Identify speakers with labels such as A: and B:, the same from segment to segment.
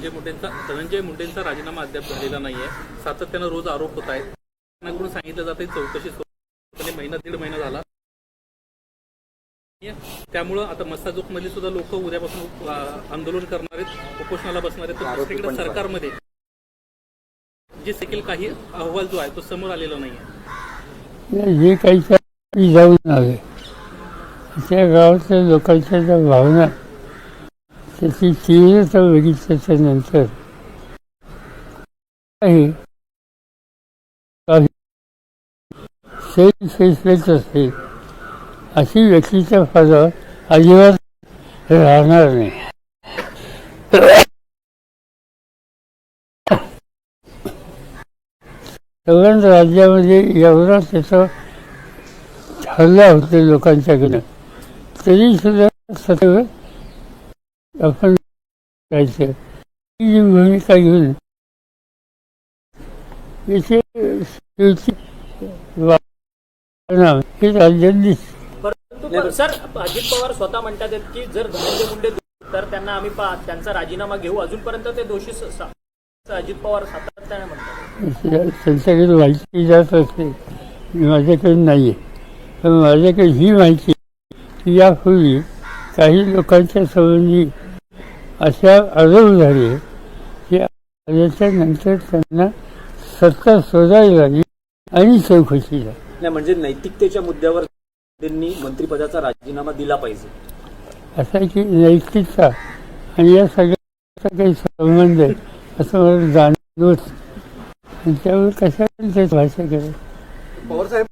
A: धनंजय मुंडेंचा धनंजय मुंडेंचा राजीनामा अद्याप झालेला नाहीये. सातत्यानं रोज आरोप होत आहेत. त्यांच्याकडून सांगितलं जातं चौकशी सुरू. महिना दीड महिना झाला. त्यामुळं आता मस्ताजोकमध्ये सुद्धा लोक उद्यापासून आंदोलन करणार आहेत उपोषणाला बसणार आहेत. तर दुसरीकडे सरकारमध्ये जे देखील काही अहवाल जो आहे तो समोर आलेला नाहीये.
B: जे काही काही जाऊन आले. त्या गावातल्या लोकांच्या ज्या भावना त्याची तीव्रता बघितल्याच्या नंतर काही असेल अशी व्यक्तीचा फायदा अजिबात राहणार नाही. सगळ्या राज्यामध्ये एवढा त्याचा हल्ला होते लोकांच्याकडनं तरी सुद्धा सगळं आपण जायचं ही जी भूमिका घेऊन हे राज्यात दिसते
C: परंतु सर अजित पवार स्वतः म्हणतात की जर धनंजय मुंडे तर त्यांना आम्ही त्यांचा राजीनामा घेऊ. अजूनपर्यंत ते दोषी अजित पवार सातत्याने म्हणतात.
B: त्यांच्याकडे माहिती जात असते. माझ्याकडे नाही पण माझ्याकडे ही माहिती यापूर्वी काही लोकांच्या संबंधी अशा आरोप झाले की आल्याच्यानंतर त्यांना सत्ता शोधावी लागली आणि चौकशी झाली.
D: नाही म्हणजे नैतिकतेच्या मुद्द्यावर त्यांनी मंत्रिपदाचा राजीनामा दिला पाहिजे.
B: असा की नैतिकता आणि या सगळ्याचा काही संबंध आहे असं मला जाणवत आणि त्यावर कशाने ते भाषा करत
E: पवारसाहेब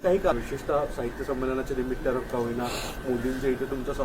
E: काही का? विशेषतः साहित्य संमेलनाच्या निमित्तानं का होईना? मोदींच्या इथे तुमचा